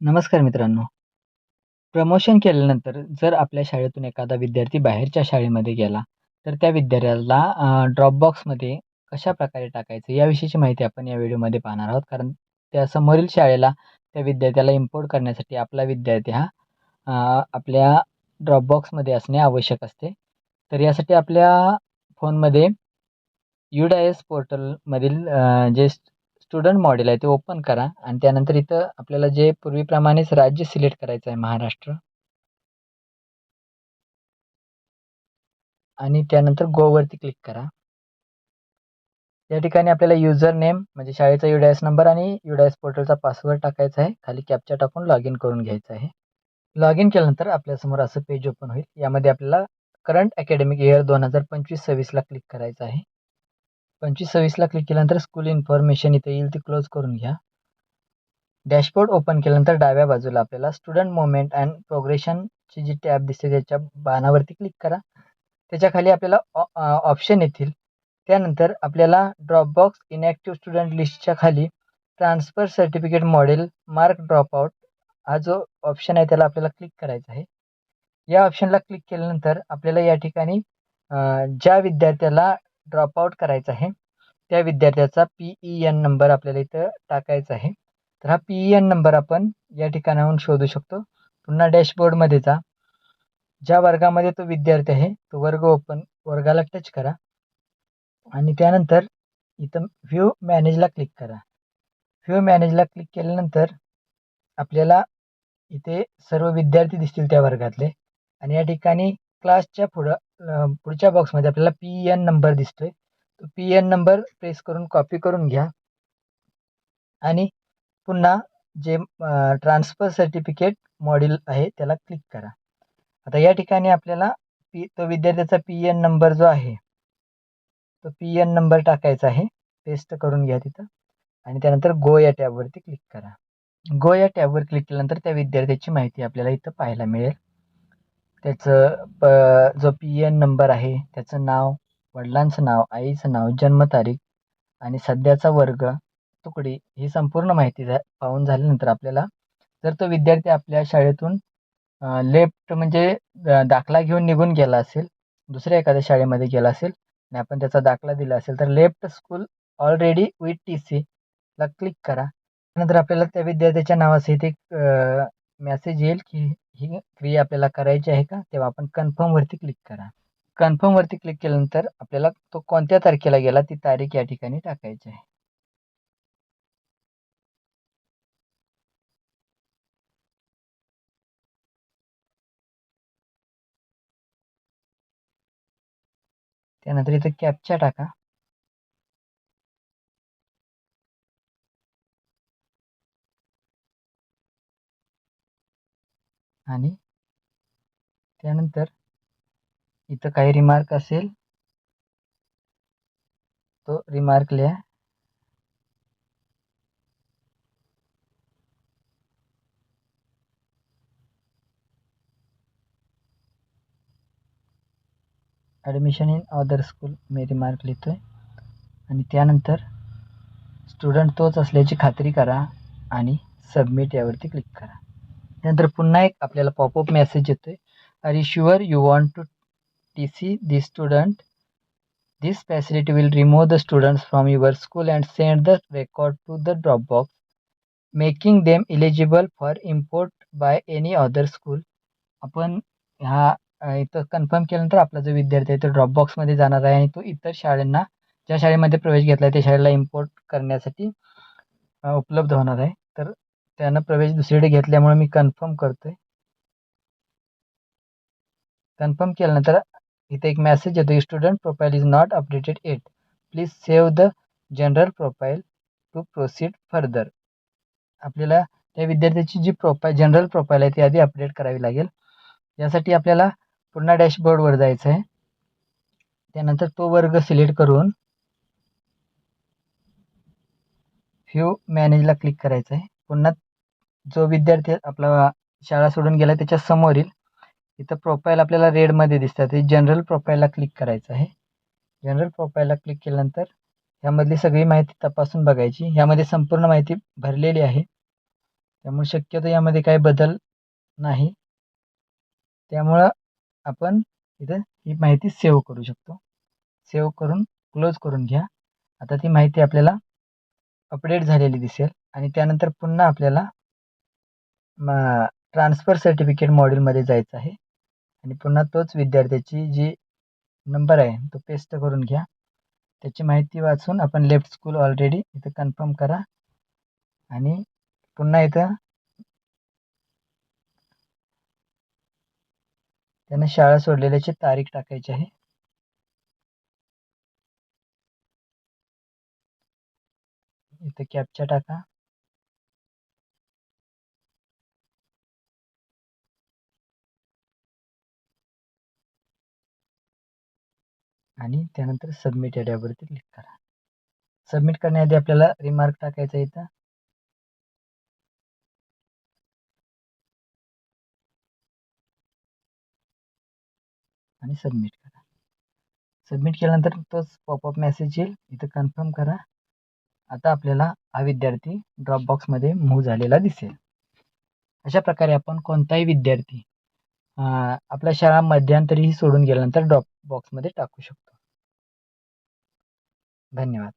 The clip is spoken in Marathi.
नमस्कार मित्रांनो. प्रमोशन केल्यानंतर जर आपल्या शाळेतून एखादा विद्यार्थी बाहेरच्या शाळेमध्ये गेला, तर त्या विद्यार्थ्याला ड्रॉपबॉक्समध्ये कशा प्रकारे टाकायचं याविषयीची माहिती आपण या व्हिडिओमध्ये पाहणार आहोत. कारण त्या समोरील शाळेला त्या विद्यार्थ्याला इम्पोर्ट करण्यासाठी आपला विद्यार्थी हा आपल्या ड्रॉपबॉक्समध्ये असणे आवश्यक असते. तर यासाठी आपल्या फोनमध्ये यू-डायस पोर्टलमधील जे स्टुडंट मॉडेल आहे ते ओपन करा आणि त्यानंतर इथं आपल्याला जे पूर्वीप्रमाणेच राज्य सिलेक्ट करायचं आहे महाराष्ट्र. आणि त्यानंतर गोवरती क्लिक करा. या ठिकाणी आपल्याला युजर नेम म्हणजे शाळेचा युडायस नंबर आणि युडायस पोर्टलचा पासवर्ड टाकायचा आहे. खाली कॅप्चा टाकून लॉग इन करून घ्यायचं आहे. लॉग इन केल्यानंतर आपल्यासमोर असं पेज ओपन होईल. यामध्ये आपल्याला करंट अकॅडमिक इयर 2025-26 ला क्लिक करायचं आहे. पंचवीस सव्वीसला क्लिक केल्यानंतर स्कूल इन्फॉर्मेशन इथे येईल ती क्लोज करून घ्या. डॅशबोर्ड ओपन केल्यानंतर डाव्या बाजूला आपल्याला स्टुडंट मुवमेंट अँड प्रोग्रेशनची जी टॅब दिसते त्याच्या बाणावरती क्लिक करा. त्याच्याखाली आपल्याला ऑ ऑप्शन येतील. त्यानंतर आपल्याला ड्रॉपबॉक्स इनॅक्टिव्ह स्टुडंट लिस्टच्या खाली transfer certificate model mark dropout हा जो ऑप्शन आहे त्याला आपल्याला क्लिक करायचा आहे. या ऑप्शनला क्लिक केल्यानंतर आपल्याला या ठिकाणी ज्या विद्यार्थ्याला ड्रॉपआउट करायचा आहे, त्या विद्यार्थ्याचा पी-ई-एन नंबर आपल्याला इथं टाकायचा आहे. तर हा पी-ई-एन नंबर आपण या ठिकाणाहून शोधू शकतो. पुन्हा डॅशबोर्डमध्ये जा. ज्या वर्गामध्ये तो विद्यार्थी आहे, तो वर्ग ओपन वर्गाला टच करा. आणि त्यानंतर इथं व्ह्यू मॅनेजला क्लिक करा. व्ह्यू मॅनेजला क्लिक केल्यानंतर आपल्याला इथे सर्व विद्यार्थी दिसतील त्या वर्गातले आणि या ठिकाणी क्लासच्या पुढं पुढच्या बॉक्समध्ये आपल्याला पी एन नंबर दिसतोय. तो पी एन नंबर प्रेस करून कॉपी करून घ्या. आणि पुन्हा जे ट्रान्सफर सर्टिफिकेट मॉड्यूल आहे त्याला क्लिक करा. आता या ठिकाणी आपल्याला पी तो विद्यार्थ्याचा पी एन नंबर जो आहे, तो पी एन नंबर टाकायचा आहे. पेस्ट करून घ्या तिथं आणि त्यानंतर गो या टॅबवरती क्लिक करा. गो या टॅबवर क्लिक केल्यानंतर त्या विद्यार्थ्याची माहिती आपल्याला इथं पाहायला मिळेल. त्याचं प जो पी एन नंबर आहे, त्याचं नाव, वडिलांचं नाव, आईचं नाव, जन्मतारीख आणि सध्याचा वर्ग, तुकडी ही संपूर्ण माहिती झा पाहून झाल्यानंतर आपल्याला जर तो विद्यार्थी आपल्या शाळेतून लेफ्ट म्हणजे दाखला घेऊन निघून गेला असेल, दुसऱ्या एखाद्या शाळेमध्ये गेला असेल आणि आपण त्याचा दाखला दिला असेल, तर लेफ्ट स्कूल ऑलरेडी विथ टी-सीला क्लिक करा. त्यानंतर आपल्याला त्या विद्यार्थ्याच्या नावासहित एक मेसेज येईल की ही क्रिया आपल्याला करायची आहे का? तेव्हा आपण कन्फर्मवरती क्लिक करा. कन्फर्मवरती क्लिक केल्यानंतर आपल्याला तो कोणत्या तारखेला गेला ती तारीख या ठिकाणी टाकायची आहे. त्यानंतर इथं कॅपच्या टाका. आणि त्यानंतर इथं काही रिमार्क असेल तो रिमार्क लिहा. ॲडमिशन इन अदर स्कूल मी रिमार्क लिहितो आहे आणि त्यानंतर स्टुडंट तोच असल्याची खात्री करा आणि सबमिट यावरती क्लिक करा. त्यानंतर पुन्हा एक आपल्याला पॉपअप मेसेज येतोय. Are you sure you want to TC the student? This facility will remove the students from your school and send the record to the dropbox, making them eligible for import by any other school. आपण ह्या इथं कन्फर्म केल्यानंतर आपला जो विद्यार्थी आहे तो ड्रॉपबॉक्समध्ये जाणार आहे आणि तो इतर शाळांना ज्या शाळेमध्ये प्रवेश घेतला आहे त्या शाळेला इम्पोर्ट करण्यासाठी उपलब्ध होणार आहे. तर त्यानं प्रवेश दुसरीकडे घेतल्यामुळे मी कन्फर्म करतोय. कन्फर्म केल्यानंतर इथे एक मेसेज येतो student profile is not updated at please save the general profile to proceed further. आपल्याला त्या विद्यार्थ्याची जी प्रोफाईल जनरल प्रोफाइल आहे ती आधी अपडेट करावी लागेल. यासाठी आपल्याला पुन्हा डॅशबोर्डवर जायचं आहे. त्यानंतर तो वर्ग सिलेक्ट करून फ्यू मॅनेजला क्लिक करायचं आहे. पुन्हा जो विद्यार्थी आपला शाळा सोडून गेला त्याच्या समोरील इथं प्रोफाइल आपल्याला रेडमध्ये दिसतात. हे जनरल प्रोफाइलला क्लिक करायचं आहे. जनरल प्रोफाइलला क्लिक केल्यानंतर यामधली सगळी माहिती तपासून बघायची. ह्यामध्ये संपूर्ण माहिती भरलेली आहे. त्यामुळे शक्यतो यामध्ये काही बदल नाही त्यामुळं आपण इथं ही माहिती सेव्ह करू शकतो सेव्ह करून क्लोज करून घ्या आता ती माहिती आपल्याला अपडेट झालेली दिसेल आणि त्यानंतर पुन्हा आपल्याला ट्रान्सफर सर्टिफिकेट मॉड्यूलमध्ये जायचं आहे. आणि पुन्हा तोच विद्यार्थ्याची जी नंबर आहे तो पेस्ट करून घ्या. त्याची माहिती वाचून आपण लेफ्ट स्कूल ऑलरेडी इथं कन्फर्म करा. आणि पुन्हा इथं त्यांना शाळा सोडलेल्याची तारीख टाकायची आहे. इथं कॅपचा टाका. आणि त्यानंतर सबमिट या टॅबवरती क्लिक करा. सबमिट करण्याआधी आपल्याला रिमार्क टाकायचा इथं. आणि सबमिट करा. सबमिट केल्यानंतर तोच पॉपअप मेसेज येईल. इथं कन्फर्म करा. आता आपल्याला हा विद्यार्थी ड्रॉपबॉक्समध्ये मूव्ह झालेला दिसेल. अशा प्रकारे आपण कोणताही विद्यार्थी आपल्या शाळा मध्यंतरीही सोडून गेल्यानंतर ड्रॉप बॉक्समध्ये टाकू शकतो. धन्यवाद.